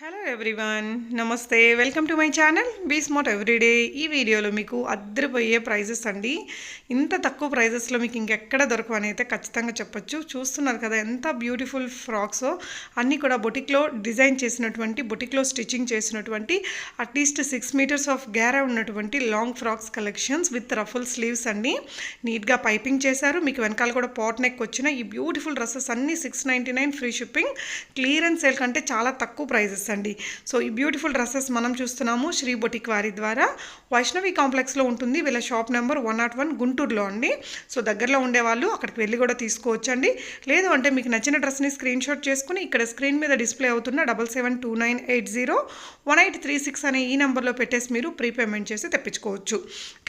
Hello everyone నమస్తే welcome to my channel be smart everyday ఈ వీడియోలో మీకు అద్దరిపోయే ప్రైజెస్ అండి. ఇంత తక్కువ ప్రైజెస్లో మీకు ఇంకెక్కడ దొరకవు అని అయితే ఖచ్చితంగా చెప్పొచ్చు. చూస్తున్నారు కదా ఎంత బ్యూటిఫుల్ ఫ్రాక్సో అన్నీ కూడా బొటిక్లో డిజైన్ చేసినటువంటి బొటిక్లో స్టిచ్చింగ్ చేసినటువంటి at least six metres of గ్యారా ఉన్నటువంటి long frocks collections with ruffle sleeves అండి. నీట్గా పైపింగ్ చేశారు. మీకు వెనకాల కూడా పాట్ నెక్ వచ్చిన ఈ బ్యూటిఫుల్ డ్రెస్సెస్ అన్నీ six ninety nine free shipping clearance sale కంటే చాలా తక్కువ ప్రైజెస్ అండి. సో ఈ బ్యూటిఫుల్ డ్రెస్సెస్ మనం చూస్తున్నాము శ్రీ బొటిక్ వారి ద్వారా. వైష్ణవి కాంప్లెక్స్లో ఉంటుంది. వీళ్ళ shop number one nought one గుంటూరులో అండి. సో దగ్గరలో ఉండేవాళ్ళు అక్కడికి వెళ్ళి కూడా తీసుకోవచ్చు అండి లేదు అంటే మీకు నచ్చిన డ్రెస్ని స్క్రీన్ షాట్ చేసుకుని ఇక్కడ స్క్రీన్ మీద డిస్ప్లే అవుతున్న double seven two nine eight zero one eight three six అనే ఈ నెంబర్లో పెట్టేసి మీరు ప్రీపేమెంట్ చేసి తెప్పించుకోవచ్చు.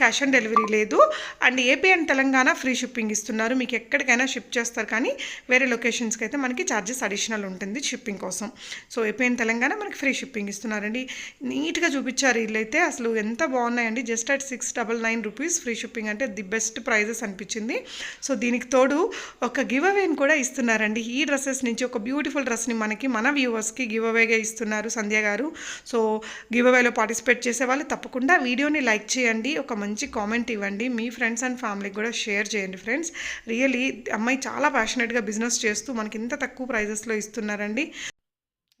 క్యాష్ ఆన్ డెలివరీ లేదు. And AP and Telangana free shipping ఇస్తున్నారు. మీకు ఎక్కడికైనా షిప్ చేస్తారు కానీ వేరే లొకేషన్స్కి అయితే మనకి ఛార్జెస్ అడిషనల్ ఉంటుంది షిప్పింగ్ కోసం. సో ఏపీ అండ్ తెలంగాణ మనకి ఫ్రీ షిప్పింగ్ ఇస్తున్నారండి. నీట్గా చూపించారు వీళ్ళైతే అసలు ఎంత బాగున్నాయండి. Just at six double nine rupees free shipping అంటే ది బెస్ట్ ప్రైజెస్ అనిపించింది. సో దీనికి తోడు ఒక గివ్ అవేని కూడా ఇస్తున్నారండి. ఈ డ్రెస్సెస్ నుంచి ఒక బ్యూటిఫుల్ డ్రెస్ని మనకి మన వ్యూవర్స్కి గివ్ అవేగా ఇస్తున్నారు సంధ్య గారు. సో గివ్ అవేలో పార్టిసిపేట్ చేసే వాళ్ళు తప్పకుండా వీడియోని లైక్ చేయండి. ఒక మంచి కామెంట్ ఇవ్వండి. మీ ఫ్రెండ్స్ అండ్ ఫ్యామిలీకి కూడా షేర్ చేయండి ఫ్రెండ్స్. రియలీ అమ్మాయి చాలా ప్యాషనెట్గా బిజినెస్ చేస్తూ మనకి ఇంత తక్కువ ప్రైజెస్లో ఇస్తున్నారండి.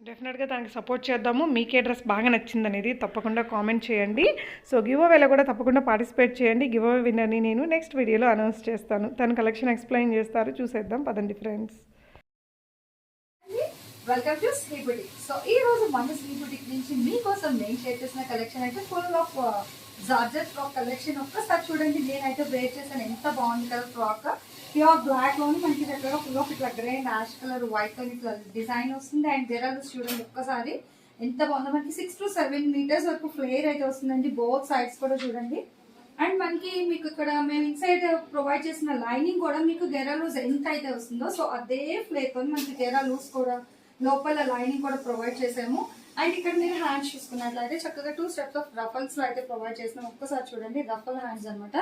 డెఫినెట్గా దానికి సపోర్ట్ చేద్దాము. మీకే డ్రెస్ బాగా నచ్చింది అనేది తప్పకుండా కామెంట్ చేయండి. సో గివ్ అవేలో కూడా తప్పకుండా పార్టిసిపేట్ చేయండి. గివ్ అవే విన్నర్ని నేను నెక్స్ట్ వీడియోలో అనౌన్స్ చేస్తాను. తన కలెక్షన్ ఎక్స్ప్లెయిన్ చేస్తారు. చూసేద్దాం. పదండి friends welcome to Sri boutique so ఈ రోజు మన స్లీ బుటిక్ నుంచి మీకోసం నేను షేర్ చేసిన కలెక్షన్ అయితే full of georgette frock collection ఒక్కసారి చూడండి. నేనైతే వేర్ చేశాను. ఎంత బాగుంది కదా ఫ్రాక్ ప్యూర్ బ్లాక్లోని మనకి దగ్గర ఫుల్ ఆఫ్ ఇట్లా grey ash colour white colour ఇట్లా డిజైన్ వస్తుంది. అండ్ జెరాల్స్ చూడండి ఒక్కసారి ఎంత బాగుందో మనకి సిక్స్ టు సెవెన్ మీటర్స్ వరకు ఫ్లేర్ అయితే వస్తుందండి. బోత్ సైడ్స్ కూడా చూడండి. అండ్ మనకి మీకు ఇక్కడ మేము ఇన్సైడ్ ప్రొవైడ్ చేసిన లైనింగ్ కూడా మీకు గెరా లూజ్ ఎంత అయితే వస్తుందో సో అదే ఫ్లేర్తో మనకి గెరా లూజ్ కూడా లోపల లైనింగ్ కూడా ప్రొవైడ్ చేసాము. అండ్ ఇక్కడ మీరు హ్యాండ్స్ చూసుకున్నట్లయితే చక్కగా టూ స్టెప్స్ ఆఫ్ రఫల్స్లో అయితే ప్రొవైడ్ చేసినాం ఒక్కసారి చూడండి రఫల్ హ్యాండ్స్ అనమాట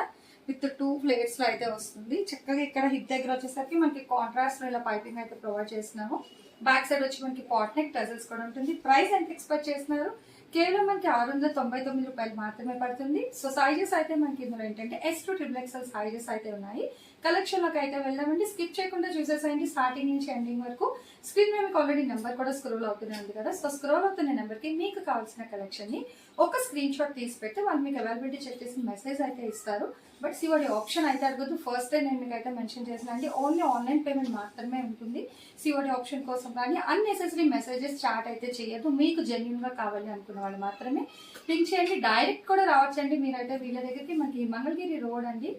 విత్ టూ ప్లేట్స్లో అయితే వస్తుంది. చక్కగా ఇక్కడ హిప్ దగ్గర వచ్చేసరికి మనకి కాంట్రాస్ట్ ఇలా పైపింగ్ అయితే ప్రొవైడ్ చేసినాము బ్యాక్ సైడ్ వచ్చి మనకి పాట్ నెక్ టజల్స్ కూడా ఉంటుంది. ప్రైస్ ఎంత ఎక్స్పెక్ట్ చేస్తున్నారు? కేవలం మనకి ఆరు వందల తొంభై తొమ్మిది రూపాయలు మాత్రమే పడుతుంది. సో సైజెస్ అయితే మనకి ఇందులో ఏంటంటే S to triple XL sizes అయితే ఉన్నాయి. కలెక్షన్లోకి అయితే వెళ్దామండి. స్కిప్ చేయకుండా చూసేసేయండి స్టార్టింగ్ నుంచి ఎండింగ్ వరకు. స్క్రీన్ మీద మీకు ఆల్రెడీ నెంబర్ కూడా స్క్రోల్ అవుతూనే ఉంది కదా. సో స్క్రోల్ అవుతున్న నెంబర్కి మీకు కావాల్సిన కలెక్షన్ని ఒక స్క్రీన్ షాట్ తీసి పెడితే వాళ్ళు మీకు అవైలబిలిటీ చెక్ చేసి మెసేజ్ అయితే ఇస్తారు. బట్ సివడి ఆప్షన్ అయితే అడగదు ఫస్ట్ టైం నేను మీకు అయితే మెన్షన్ చేసిన అండి ఓన్లీ ఆన్లైన్ పేమెంట్ మాత్రమే ఉంటుంది. సివడి ఆప్షన్ కోసం కానీ అన్నెసెసరీ మెసేజెస్ చాట్ అయితే చేయదు మీకు జెన్యున్గా కావాలి అనుకున్న వాళ్ళు మాత్రమే. పింక్ చేయండి. డైరెక్ట్ కూడా రావచ్చండి. మీరైతే వీళ్ళ దగ్గరికి మనకి మంగళగిరి రోడ్ అండి.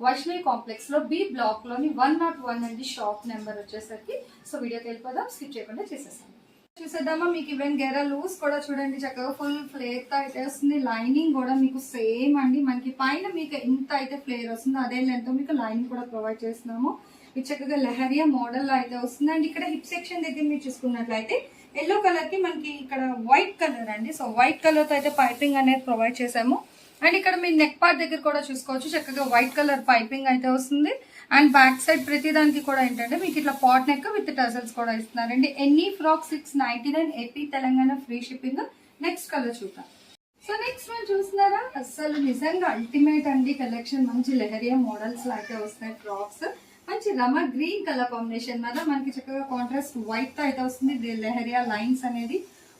వైష్ణవి కాంప్లెక్స్లో బి బ్లాక్లోని వన్ నాట్ వన్ అండి షాప్ నెంబర్ వచ్చేసరికి సో వీడియోకి వెళ్ళిపోదాం స్కిప్ చేయకుండా చేసేసాం చూసేద్దామా మీకు ఈవెన్ గెర లూస్ కూడా చూడండి చక్కగా ఫుల్ ఫ్లేర్తో అయితే వస్తుంది లైనింగ్ కూడా మీకు సేమ్ అండి. మనకి పైన మీకు ఎంత అయితే ఫ్లేర్ వస్తుందో అదే లెంత్ మీకు లైనింగ్ కూడా ప్రొవైడ్ చేస్తున్నాము. ఇది చక్కగా లెహరియా మోడల్లో అయితే వస్తుంది. అండ్ ఇక్కడ హిప్ సెక్షన్ దగ్గర మీరు చూసుకున్నట్లయితే ఎల్లో కలర్కి మనకి ఇక్కడ వైట్ కలర్ అండి. సో వైట్ కలర్తో అయితే పైపింగ్ అనేది ప్రొవైడ్ చేసాము. అండ్ ఇక్కడ మీ నెక్ పార్ట్ దగ్గర కూడా చూసుకోవచ్చు. చక్కగా వైట్ కలర్ పైపింగ్ అయితే వస్తుంది. అండ్ బ్యాక్ సైడ్ ప్రతి దానికి కూడా ఏంటంటే మీకు ఇట్లా పాట్ నెక్ విత్ టజల్స్ కూడా ఇస్తున్నారండి. ఎన్ని frock six ninety nine AP Telangana free shipping next colour చూద్దాం. సో నెక్స్ట్ మనం చూస్తున్నారా? అసలు నిజంగా అల్టిమేట్ అండి కలెక్షన్ మంచి లెహరియా మోడల్స్ అయితే వస్తాయి ఫ్రాక్స్ మంచి రమ గ్రీన్ కలర్ కాంబినేషన్ మీద మనకి చక్కగా కాంట్రాస్ట్ వైట్తో అయితే వస్తుంది. లెహరియా లైన్స్ అనేది.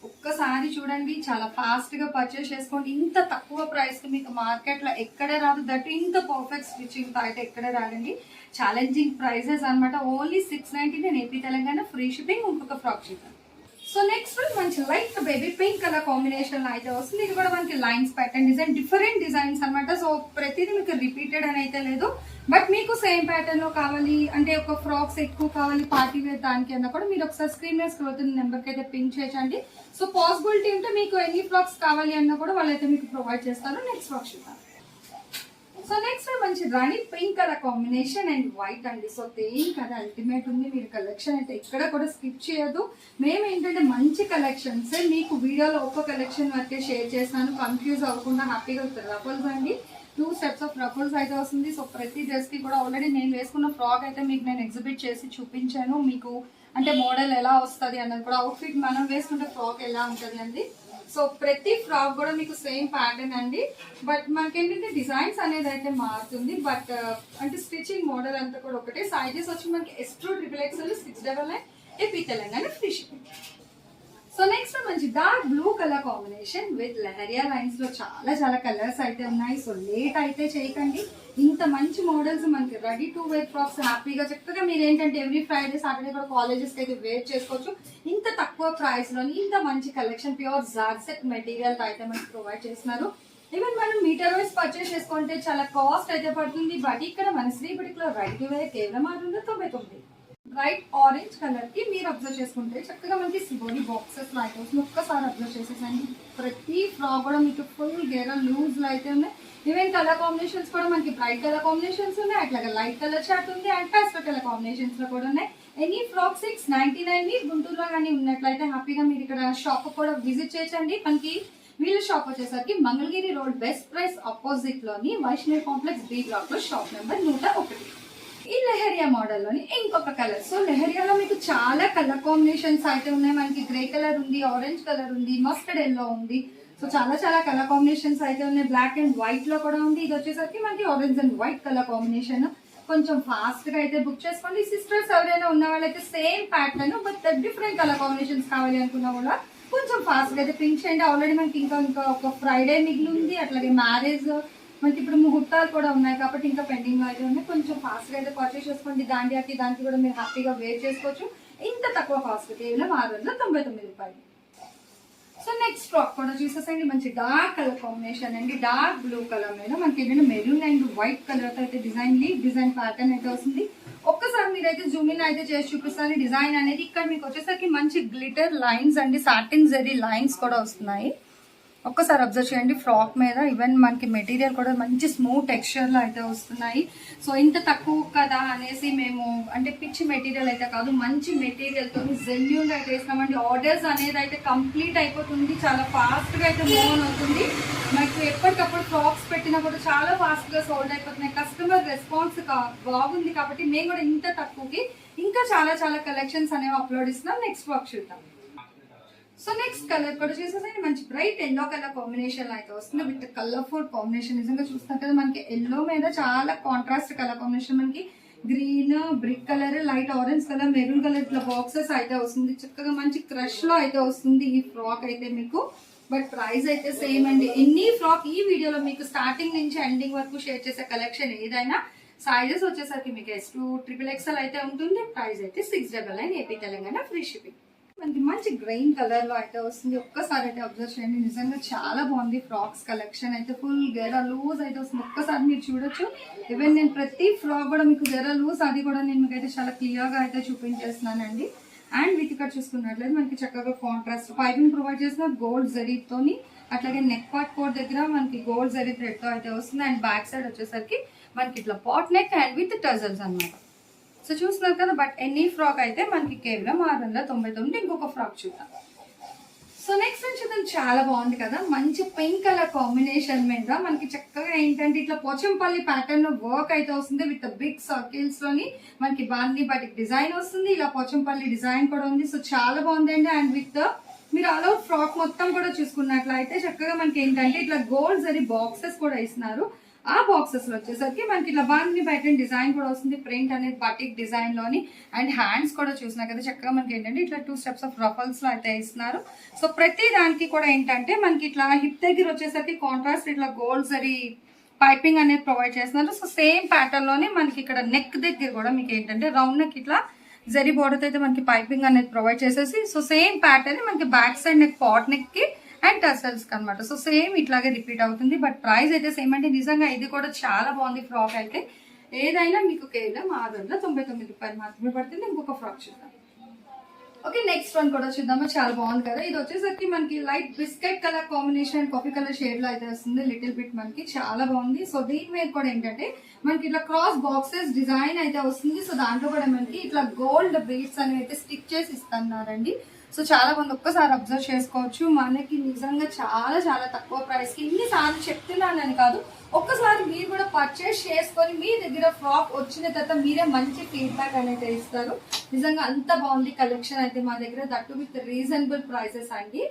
ఒక్కసారి చూడండి చాలా ఫాస్ట్గా పర్చేస్ చేసుకోండి. ఇంత తక్కువ ప్రైస్కి మీకు మార్కెట్లో ఎక్కడే రాదు. దట్ ఇంత పర్ఫెక్ట్ స్టిచ్చింగ్ అయితే ఎక్కడే రాదండి. ఛాలెంజింగ్ ప్రైజెస్ అన్నమాట. ఓన్లీ సిక్స్ నైన్టీ నేను ఏపీ తెలంగాణ ఫ్రీ షిప్పింగ్ ఇంకొక ఫ్రాక్ చేశాను సో నెక్స్ట్ మంచి light baby pink colour combination అయితే వస్తుంది. ఇది కూడా మనకి lines pattern design different designs అనమాట సో ప్రతిదీ మీకు రిపీటెడ్ అని అయితే లేదు. బట్ మీకు సేమ్ ప్యాటర్న్లో కావాలి అంటే ఒక ఫ్రాక్స్ ఎక్కువ కావాలి పార్టీ వేర్ దానికి అన్నా కూడా మీరు ఒకసారి స్క్రీన్ మీద స్క్రోల్ అవుతున్న నెంబర్కి అయితే పింక్ చేయండి. సో పాసిబిలిటీ ఉంటే మీకు ఎన్ని ఫ్రాక్స్ కావాలి అన్నా కూడా వాళ్ళైతే మీకు ప్రొవైడ్ చేస్తారు. నెక్స్ట్ ఫ్రాక్ చూద్దాం సో నెక్స్ట్ మంచి rani pink colour combination and white అండి. సో దేని కదా అల్టిమేట్ ఉంది. మీరు కలెక్షన్ అయితే ఎక్కడ కూడా స్కిప్ చేయదు మేము ఏంటంటే మంచి కలెక్షన్స్ మీకు వీడియోలో ఒక్క కలెక్షన్ వరకే షేర్ చేస్తాను. కన్ఫ్యూజ్ అవ్వకుండా హ్యాపీగా రఫల్స్ అండి. టూ స్టెప్స్ ఆఫ్ రఫల్స్ అయితే వస్తుంది. సో ప్రతి డ్రెస్కి కూడా ఆల్రెడీ నేను వేసుకున్న ఫ్రాక్ అయితే మీకు నేను ఎగ్జిబిట్ చేసి చూపించాను. మీకు అంటే మోడల్ ఎలా వస్తుంది అన్నది కూడా అవుట్ఫిట్ మనం వేసుకుంటే ఫ్రాక్ ఎలా ఉంటుంది అండి. సో ప్రతి ఫ్రాక్ కూడా మీకు సేమ్ ప్యాటర్న్ అండి. బట్ మనకేంటంటే డిజైన్స్ అనేది అయితే మారుతుంది. బట్ uh, అంటే స్టిచింగ్ మోడల్ అంతా కూడా ఒకటే. సైజెస్ వచ్చి మనకి S to triple XL six double nine AP Telangana free shipping so next మంచి dark blue colour combination with leheriya లైన్స్లో చాలా చాలా కలర్స్ అయితే ఉన్నాయి. సో లేట్ అయితే చేయకండి. ఇంత మంచి మోడల్స్ మనకి రెడీ టు వేర్ ఫ్రాక్స్ హ్యాపీగా చక్కగా మీరు ఏంటంటే ఎవ్రీ ఫ్రైడే సాటర్డే కూడా కాలేజెస్ అయితే వేర్ చేసుకోవచ్చు. ఇంత తక్కువ ప్రైస్లో ఇంత మంచి కలెక్షన్ ప్యూర్ జార్సెట్ మెటీరియల్ అయితే మనకి ప్రొవైడ్ చేస్తున్నారు. ఈవెన్ మనం మీటర్ వైస్ పర్చేస్ చేసుకుంటే చాలా కాస్ట్ అయితే పడుతుంది. బట్ ఇక్కడ మన Sri boutique ready to wear కేవలం ఆరు వందల తొంభై తొమ్మిది. బ్రైట్ ఆరెంజ్ కలర్కి మీరు అబ్జర్వ్ చేసుకుంటే చక్కగా మనకి సిగోని బాక్సెస్ లైట్ హౌస్ ఒక్కసారి అబ్జర్వ్ చేసేసండి. ప్రతి ఫ్రాక్ కూడా మీకు ఫుల్ గేర లూజ్ అయితే ఉన్నాయి. ఈవెన్ కలర్ కాంబినేషన్స్ కూడా మనకి బ్రైట్ కలర్ కాంబినేషన్స్ ఉన్నాయి. అట్లాగే లైట్ కలర్ షర్ట్ ఉంది అండ్ పాస్టల్ కలర్ కాంబినేషన్స్లో కూడా ఉన్నాయి. ఎనీ ఫ్రాక్ సిక్స్ నైన్టీ నైన్ని గుంటూరులో కానీ ఉన్నట్లయితే హ్యాపీగా మీరు ఇక్కడ షాప్ కూడా విజిట్ చేయొచ్చండి. మనకి వీళ్ళ షాప్ వచ్చేసరికి మంగళగిరి రోడ్ బెస్ట్ ప్రైస్ ఆపోజిట్లోని వైష్ణవి కాంప్లెక్స్ బి బ్లాక్లో షాప్ నెంబర్ నూట ఒకటి. ఈ లెహరియా మోడల్లోని ఇంకొక కలర్. సో లెహరియాలో మీకు చాలా కలర్ కాంబినేషన్స్ అయితే ఉన్నాయి. మనకి గ్రే కలర్ ఉంది ఆరెంజ్ కలర్ ఉంది మస్టర్డ్ ఎల్లో ఉంది. సో చాలా చాలా కలర్ కాంబినేషన్స్ అయితే ఉన్నాయి. బ్లాక్ అండ్ వైట్లో కూడా ఉంది. ఇది వచ్చేసరికి మనకి orange and white colour combination. కొంచెం ఫాస్ట్గా అయితే బుక్ చేసుకోండి. సిస్టర్స్ ఎవరైనా ఉన్న వాళ్ళైతే same pattern but different colour combinations కావాలి అనుకున్నా కూడా కొంచెం ఫాస్ట్గా అయితే పింక్ చేయండి. ఆల్రెడీ మనకి ఇంకా ఇంకా ఒక ఫ్రైడే మిగిలి ఉంది. అట్లాగే మ్యారేజ్ మనకి ఇప్పుడు ముహూర్తాలు కూడా ఉన్నాయి కాబట్టి ఇంకా పెండింగ్ అయితే ఉన్నాయి. కొంచెం ఫాస్ట్గా అయితే పర్చేస్ చేసుకోండి. దాండియాకి దానికి కూడా మీరు హ్యాపీగా వేర్ చేసుకోవచ్చు. ఇంత తక్కువ కాస్ట్ కేవలం ఆరు వందల తొంభై తొమ్మిది రూపాయలు. సో నెక్స్ట్ ఫ్రాక్ కూడా చూసేసండి. మంచి డార్క్ కలర్ కాంబినేషన్ అండి. డార్క్ బ్లూ కలర్ మీద మనకి ఏంటంటే మెరూన్ అండ్ వైట్ కలర్ అయితే డిజైన్ లీవ్ డిజైన్ ప్యాటర్న్ అయితే వస్తుంది. ఒక్కసారి మీరైతే జూమ్ ఇన్ అయితే చేసి చూపిస్తాను. డిజైన్ అనేది ఇక్కడ మీకు వచ్చేసరికి మంచి గ్లిటర్ లైన్స్ అండి. సాటిన్ జరీ లైన్స్ కూడా వస్తున్నాయి. ఒక్కసారి అబ్జర్వ్ చేయండి ఫ్రాక్ మీద ఈవెన్ మనకి మెటీరియల్ కూడా మంచి స్మూత్ టెక్స్చర్లో అయితే వస్తున్నాయి. సో ఇంత తక్కువ కదా అనేసి మేము అంటే పిచ్చి మెటీరియల్ అయితే కాదు మంచి మెటీరియల్తో జెన్యున్గా అయితే వేసినామండి. ఆర్డర్స్ అనేది అయితే కంప్లీట్ అయిపోతుంది చాలా ఫాస్ట్గా అయితే మూవ్ ఆన్ అవుతుంది. మనకు ఎప్పటికప్పుడు ఫ్రాక్స్ పెట్టినా కూడా చాలా ఫాస్ట్గా సోల్డ్ అయిపోతున్నాయి. కస్టమర్ రెస్పాన్స్ బాగుంది కాబట్టి మేము కూడా ఇంత తక్కువకి ఇంకా చాలా చాలా కలెక్షన్స్ అనేవి అప్లోడ్ ఇస్తున్నాం. నెక్స్ట్ వర్క్ చూద్దాం. సో నెక్స్ట్ కలర్ కూడా చూసేసరికి మంచి బ్రైట్ ఎల్లో కలర్ కాంబినేషన్ అయితే వస్తుంది. విత్ కలర్ఫుల్ కాంబినేషన్ నిజంగా చూస్తాం కదా మనకి ఎల్లో మీద చాలా కాంట్రాస్ట్ కలర్ కాంబినేషన్ మనకి green brick colour light orange colour maroon colour ఇట్లా బాక్సెస్ అయితే వస్తుంది. చక్కగా మంచి క్రష్లో అయితే వస్తుంది ఈ ఫ్రాక్ అయితే మీకు. బట్ ప్రైస్ అయితే సేమ్ అండి. ఎన్ని ఫ్రాక్ ఈ వీడియోలో మీకు స్టార్టింగ్ నుంచి ఎండింగ్ వరకు షేర్ చేసే కలెక్షన్ ఏదైనా సైజెస్ వచ్చేసరికి మీకు ఎస్ టూ ట్రిపుల్ ఎక్స్ఎల్ అయితే ఉంటుంది. ప్రైస్ అయితే six double nine AP Telangana free shipping మనకి మంచి గ్రెయిన్ కలర్లో అయితే వస్తుంది. ఒక్కసారి అయితే అబ్జర్వ్ చేయండి. నిజంగా చాలా బాగుంది ఫ్రాక్స్ కలెక్షన్ అయితే. ఫుల్ గెర లూజ్ అయితే వస్తుంది. ఒక్కసారి మీరు చూడొచ్చు. ఈవెన్ నేను ప్రతి ఫ్రాక్ కూడా మీకు గెర లూజ్ అది కూడా నేను మీకు అయితే చాలా క్లియర్గా అయితే చూపించేస్తున్నానండి. అండ్ విత్ ఇక్కడ చూసుకున్నట్లయితే మనకి చక్కగా కాంట్రాస్ట్ పైపింగ్ ప్రొవైడ్ చేసిన గోల్డ్ జరీతోని అట్లాగే నెక్ పార్ట్ కోట్ దగ్గర మనకి గోల్డ్ జరీ థ్రెడ్తో అయితే వస్తుంది. అండ్ బ్యాక్ సైడ్ వచ్చేసరికి మనకి ఇట్లా pot neck and with tassels అన్నమాట. సో చూస్తున్నారు కదా బట్ ఎనీ ఫ్రాక్ అయితే మనకి కేవలం ఆరు వందల తొంభై తొమ్మిది ఇంకొక ఫ్రాక్ చూద్దాం. సో నెక్స్ట్ చూద్దాం. చాలా బాగుంది కదా. మంచి పింక్ కలర్ కాంబినేషన్ మీద మనకి చక్కగా ఏంటంటే ఇట్లా పోచంపల్లి ప్యాటర్న్లో వర్క్ అయితే వస్తుంది విత్ బిగ్ సర్కిల్స్లోని మనకి బాందీ బట్ డిజైన్ వస్తుంది. ఇలా పోచంపల్లి డిజైన్ కూడా ఉంది. సో చాలా బాగుందండి. అండ్ విత్ మీరు ఆల్ అవుట్ ఫ్రాక్ మొత్తం కూడా చూసుకున్నట్లయితే చక్కగా మనకి ఏంటంటే ఇట్లా గోల్డ్ జరి బాక్సెస్ కూడా ఇస్తున్నారు. ఆ బాక్సెస్లో వచ్చేసరికి మనకి ఇలా బాగుంది బయట డిజైన్ కూడా వస్తుంది. ప్రింట్ అనేది బటిక్ డిజైన్లోని అండ్ హ్యాండ్స్ కూడా చూసినా కదా చక్కగా మనకి ఏంటంటే ఇట్లా టూ స్టెప్స్ ఆఫ్ రఫల్స్లో అయితే ఇస్తున్నారు. సో ప్రతి దానికి కూడా ఏంటంటే మనకి ఇట్లా హిప్ దగ్గర వచ్చేసరికి కాంట్రాస్ట్ ఇట్లా గోల్డ్ జరీ పైపింగ్ అనేది ప్రొవైడ్ చేస్తున్నారు. సో సేమ్ ప్యాటర్న్లోనే మనకి ఇక్కడ నెక్ దగ్గర కూడా మీకు ఏంటంటే రౌండ్ నెక్ ఇట్లా జరీ బోర్డర్ అయితే మనకి పైపింగ్ అనేది ప్రొవైడ్ చేసేసి సో సేమ్ ప్యాటర్న్ మనకి బ్యాక్ సైడ్ నెక్ పాట్ నెక్కి అండ్ టసల్స్ అనమాట సో సేమ్ ఇట్లాగే రిపీట్ అవుతుంది. బట్ ప్రైస్ అయితే సేమ్ అంటే నిజంగా ఇది కూడా చాలా బాగుంది ఫ్రాక్ అయితే. ఏదైనా మీకు కేవలం ఆరు వందల తొంభై తొమ్మిది రూపాయలు మాత్రమే పడుతుంది. ఇంకొక ఫ్రాక్ చూద్దాం. ఓకే నెక్స్ట్ వన్ కూడా చూద్దామా? చాలా బాగుంది కదా. ఇది వచ్చేసరికి మనకి light biscuit colour combination coffee colour షేడ్లో అయితే వస్తుంది. లిటిల్ బిట్ మనకి చాలా బాగుంది. సో దీని మీద కూడా ఏంటంటే మనకి ఇట్లా క్రాస్ బాక్సెస్ డిజైన్ అయితే వస్తుంది. సో దాంట్లో కూడా మనకి ఇట్లా గోల్డ్ బీట్స్ అనేవి అయితే స్టిక్ చేసి ఇస్తున్నారండి. సో చాలా మంది ఒక్కసారి అబ్జర్వ్ చేసుకోవచ్చు. మనకి నిజంగా చాలా చాలా తక్కువ ప్రైస్కి ఇన్నిసార్లు చెప్తున్నానని కాదు. ఒక్కసారి మీరు కూడా పర్చేస్ చేసుకొని మీ దగ్గర ఫ్రాక్ వచ్చిన తర్వాత మీరే మంచి ఫీడ్బ్యాక్ అనేది ఇస్తారు. నిజంగా అంత బాగుంది కలెక్షన్ అయితే మా దగ్గర. దట్టు విత్ రీజనబుల్ ప్రైసెస్ అండి.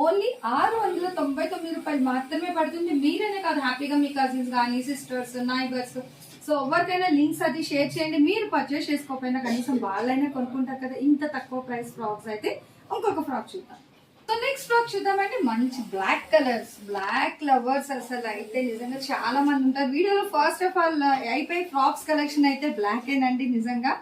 ఓన్లీ ఆరు వందల తొంభై తొమ్మిది రూపాయలు మాత్రమే పడుతుంది. మీరేనే కాదు హ్యాపీగా మీ కజిన్స్ కానీ సిస్టర్స్ నైబర్స్ సో ఎవరికైనా లింక్స్ అది షేర్ చేయండి. మీరు పర్చేస్ చేసుకోకపోయినా కనీసం వాళ్ళైనా కొనుక్కుంటారు కదా. ఇంత తక్కువ ప్రైస్ ఫ్రాక్స్ అయితే. ఇంకొక ఫ్రాక్ చూద్దాం. సో నెక్స్ట్ ఫ్రాక్ చూద్దామంటే మంచి బ్లాక్ కలర్స్ బ్లాక్ లవర్స్ అసలు అయితే నిజంగా చాలా మంది ఉంటారు. వీడియోలో ఫస్ట్ ఆఫ్ ఆల్ అయిపోయి ఫ్రాక్స్ కలెక్షన్ అయితే బ్లాక్ ఏనండి నిజంగా.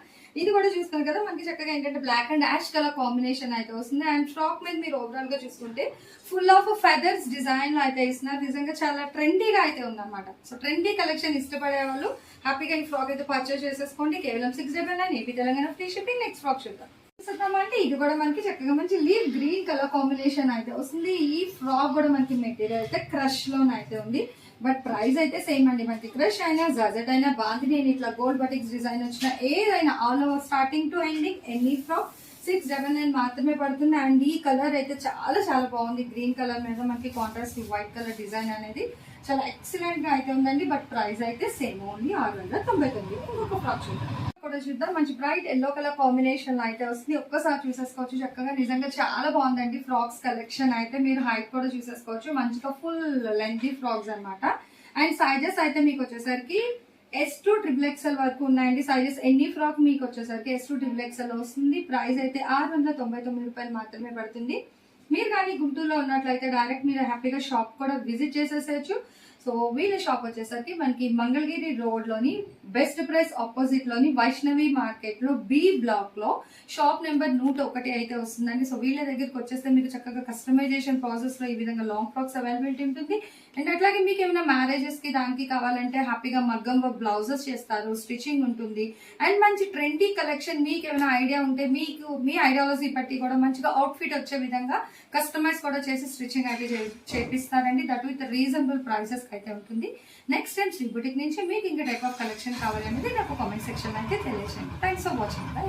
ఇది కూడా చూస్తారు కదా మనకి చక్కగా ఏంటంటే black and ash colour combination అయితే వస్తుంది. అండ్ ఫ్రాక్ మీద మీరు ఓవరాల్గా చూసుకుంటే ఫుల్ ఆఫ్ ఫెదర్స్ డిజైన్లో అయితే ఇస్తున్నారు నిజంగా చాలా ట్రెండీగా అయితే ఉందన్నమాట. సో ట్రెండీ కలెక్షన్ ఇష్టపడే వాళ్ళు హ్యాపీగా ఈ ఫ్రాక్ అయితే పర్చేస్ చేసేసుకోండి. కేవలం six double nine AP Telangana free shipping next frock చూద్దాం. చూద్దామంటే ఇది కూడా మనకి చక్కగా మంచి లీవ్ గ్రీన్ కలర్ కాంబినేషన్ అయితే వస్తుంది. ఈ ఫ్రాక్ కూడా మనకి మెటీరియల్ అయితే క్రష్ లోనైతే ఉంది. బట్ ప్రైస్ అయితే సేమ్ అండి. మనకి క్రష్ అయినా జజెట్ అయినా బాందిని ఇట్లా గోల్డ్ బటిక్స్ డిజైన్ వచ్చిన ఏదైనా all over starting to ending any frock six double nine మాత్రమే పడుతుంది. అండ్ ఈ కలర్ అయితే చాలా చాలా బాగుంది. గ్రీన్ కలర్ మీద మనకి కాంట్రాస్ట్ వైట్ కలర్ డిజైన్ అనేది చాలా ఎక్సలెంట్గా అయితే ఉందండి. బట్ ప్రైస్ అయితే సేమ్ ఓన్లీ ఆరు వందల తొంభై తొమ్మిది. ఇంకొక ఫ్రాక్ చూద్దాం కూడా చూద్దాం. మంచి బ్రైట్ ఎల్లో కలర్ కాంబినేషన్ అయితే వస్తుంది. ఒక్కసారి చూసేసుకోవచ్చు. చక్కగా నిజంగా చాలా బాగుందండి ఫ్రాక్స్ కలెక్షన్ అయితే. మీరు హైట్ కూడా చూసేసుకోవచ్చు. మంచిగా ఫుల్ లెంతీ ఫ్రాక్స్ అన్నమాట. అండ్ సైజెస్ అయితే మీకు వచ్చేసరికి ఎస్ టు ట్రిపుల్ ఎక్స్ఎల్ వరకు ఉన్నాయండి. సైజెస్ ఎన్ని ఫ్రాక్ మీకు వచ్చేసరికి ఎస్ టు ట్రిపుల్ ఎక్స్ఎల్ వస్తుంది. ప్రైస్ అయితే ఆరు వందల తొంభై తొమ్మిది రూపాయలు మాత్రమే పడుతుంది. మీరు కానీ గుంటూరులో ఉన్నట్లయితే డైరెక్ట్ మీరు హ్యాపీగా షాప్ కూడా విజిట్ చేసేసేయచ్చు. సో వీళ్ళ షాప్ వచ్చేసరికి మనకి మంగళగిరి రోడ్లోని బెస్ట్ ప్రైస్ ఆపోజిట్లోని వైష్ణవి మార్కెట్లో బి బ్లాక్లో షాప్ నెంబర్ నూట ఒకటి అయితే వస్తుందండి. సో వీళ్ళ దగ్గరికి వచ్చేస్తే మీకు చక్కగా కస్టమైజేషన్ ప్రాసెస్లో ఈ విధంగా లాంగ్ ఫ్రాక్స్ అవైలబిలిటీ ఉంటుంది. అండ్ అట్లాగే మీకు ఏమైనా మ్యారేజెస్కి దానికి కావాలంటే హ్యాపీగా మగ్గం వర్క్ బ్లౌజెస్ చేస్తారు స్టిచ్చింగ్ ఉంటుంది. అండ్ మంచి ట్రెండీ కలెక్షన్ మీకు ఏమైనా ఐడియా ఉంటే మీకు మీ ఐడియాలజీ బట్టి కూడా మంచిగా అవుట్ఫిట్ వచ్చే విధంగా కస్టమైజ్ కూడా చేసి స్టిచ్చింగ్ అయితే చేపిస్తారండి. దట్ విత్ రీజనబుల్ ప్రైసెస్ అయితే ఉంటుంది. నెక్స్ట్ టైం శ్రీ బుటిక్ నుంచి మీకు ఇంకా టైప్ ఆఫ్ కలెక్షన్ కావాలనేది నాకు కామెంట్ సెక్షన్ అయితే తెలియజేయండి. Thanks for watching bye